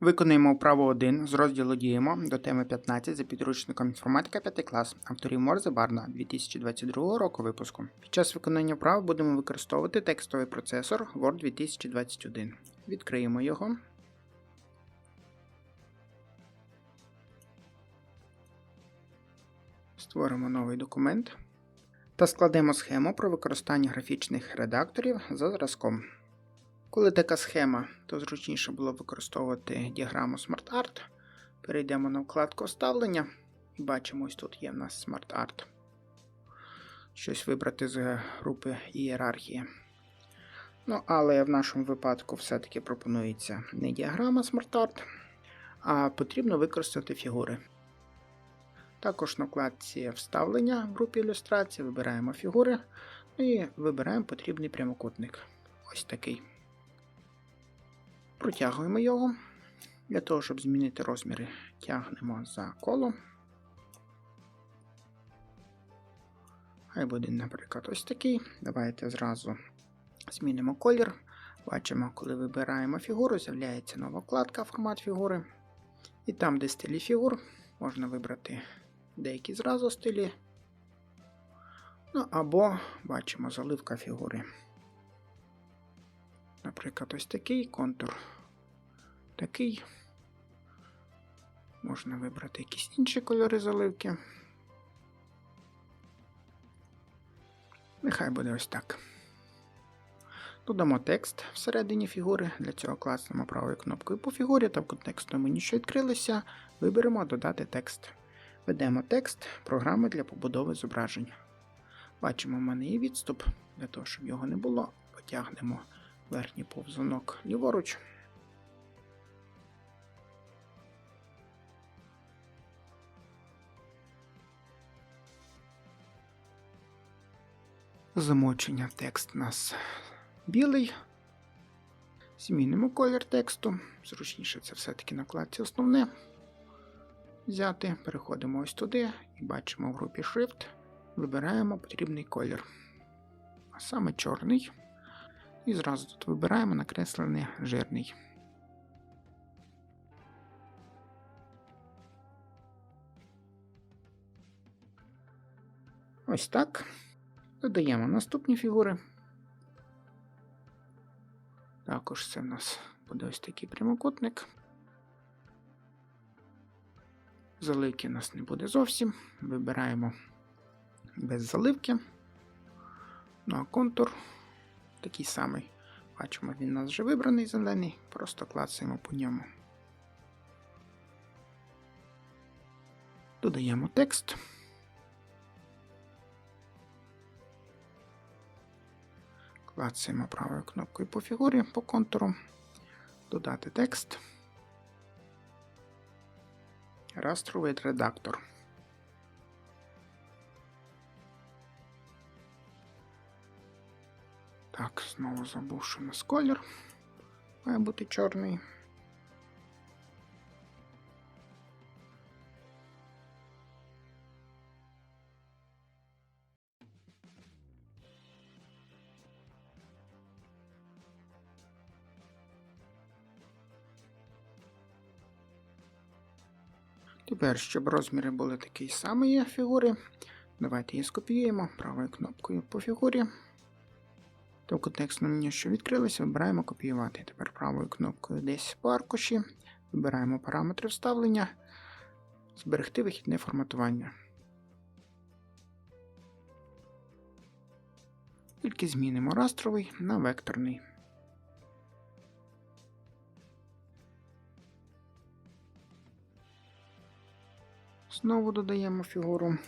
Виконуємо вправу 1 з розділу Діємо до теми 15 за підручником інформатика 5 клас авторів Морзе Барна 2022 року випуску. Під час виконання вправ будемо використовувати текстовий процесор Word 2021. Відкриємо його. Створимо новий документ та складемо схему про використання графічних редакторів за зразком. Коли така схема, то зручніше було використовувати діаграму SmartArt. Перейдемо на вкладку Вставлення і бачимо, ось тут є в нас SmartArt. Щось вибрати з групи ієрархії. Ну, але в нашому випадку все-таки пропонується не діаграма SmartArt, а потрібно використати фігури. Також на вкладці Вставлення в групі ілюстрації вибираємо фігури і вибираємо потрібний прямокутник. Ось такий. Протягуємо його. Для того, щоб змінити розміри, тягнемо за коло. Хай буде, наприклад, ось такий. Давайте зразу змінимо колір. Бачимо, коли вибираємо фігуру, з'являється нова вкладка формат фігури. І там, де стилі фігур, можна вибрати деякі зразу стилі. Ну або бачимо заливка фігури. Наприклад, ось такий контур. Такий. Можна вибрати якісь інші кольори заливки. Нехай буде ось так. Додамо текст всередині фігури. Для цього класнемо правою кнопкою по фігурі та в контекстному меню, що відкрилося, виберемо Додати текст. Ведемо текст програми для побудови зображень. Бачимо, в мене є відступ. Для того, щоб його не було, потягнемо верхній повзунок ліворуч. Замочення текст у нас білий. Змінимо колір тексту. Зручніше це все-таки на вкладці основне. Взяти, переходимо ось туди і бачимо в групі Shift. Вибираємо потрібний колір. А саме чорний. І зразу тут вибираємо накреслений жирний. Ось так. Додаємо наступні фігури. Також це в нас буде ось такий прямокутник. Заливки у нас не буде зовсім. Вибираємо без заливки. Ну а контур такий самий. Бачимо, він у нас вже вибраний зелений, просто клацаємо по ньому. Додаємо текст. Клацаємо правою кнопкою по фігурі по контуру. Додати текст. Растровий редактор. Так, знову забув, що у нас колір має бути чорний. Тепер, щоб розміри були такі самі фігури, давайте її скопіюємо правою кнопкою по фігурі. То контекстне меню, що відкрилося, вибираємо копіювати. Тепер правою кнопкою десь по аркуші. Вибираємо параметри вставлення, зберегти вихідне форматування. Тільки змінимо растровий на векторний. Знову додаємо фігуру.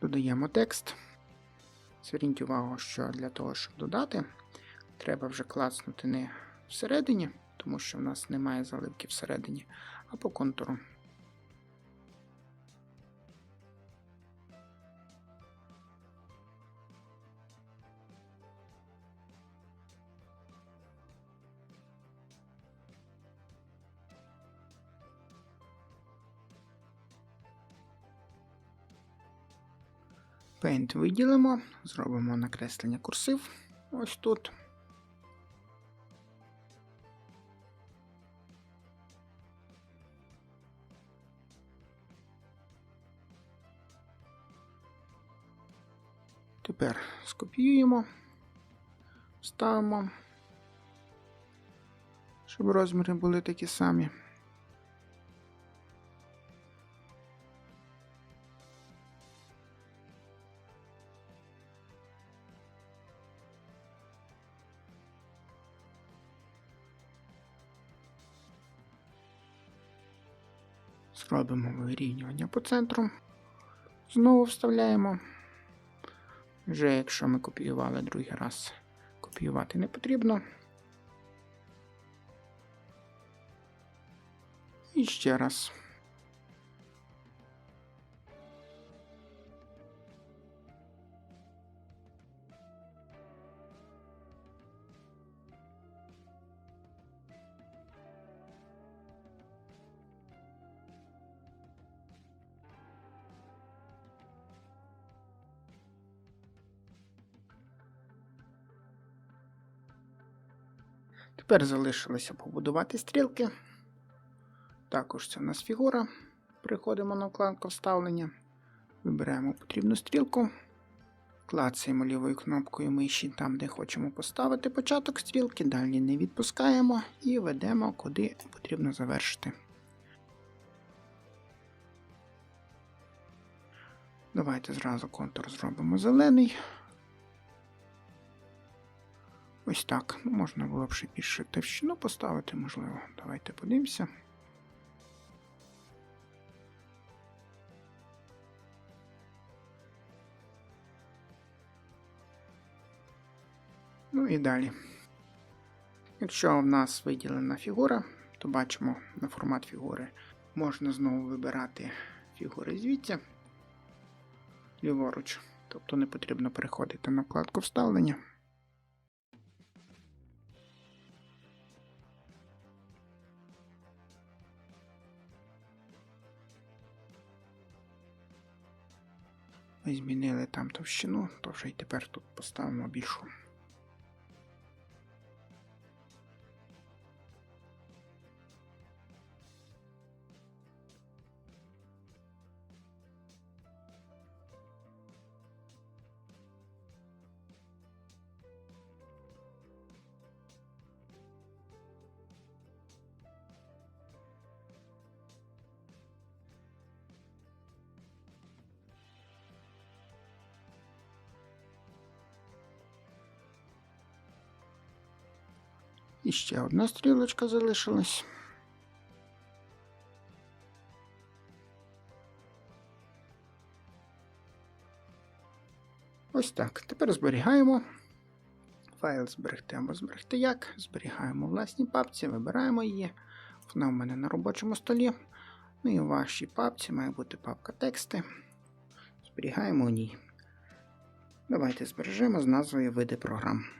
Додаємо текст. Зверніть увагу, що для того, щоб додати, треба вже клацнути не всередині, тому що в нас немає заливки всередині, а по контуру. Paint виділимо, зробимо накреслення курсив ось тут. Тепер скопіюємо, ставимо, щоб розміри були такі самі. Зробимо вирівнювання по центру. Знову вставляємо. Вже якщо ми копіювали другий раз, копіювати не потрібно. І ще раз. Тепер залишилося побудувати стрілки. Також це у нас фігура. Приходимо на вкладку вставлення. Вибираємо потрібну стрілку. Клацаємо лівою кнопкою миші там, де хочемо поставити початок стрілки, далі не відпускаємо і ведемо, куди потрібно завершити. Давайте зразу контур зробимо зелений. Ось так. Ну, можна було б ще більше товщину поставити, можливо. Давайте подивимося. Ну і далі. Якщо в нас виділена фігура, то бачимо на формат фігури можна знову вибирати фігури звідси ліворуч. Тобто не потрібно переходити на вкладку вставлення. Ми змінили там товщину, то вже й тепер тут поставимо більшу. І ще одна стрілочка залишилась. Ось так. Тепер зберігаємо. Файл зберегти або зберегти як. Зберігаємо в власній папці, вибираємо її. Вона в мене на робочому столі. Ну і в вашій папці має бути папка тексти. Зберігаємо у ній. Давайте збережемо з назвою види програм.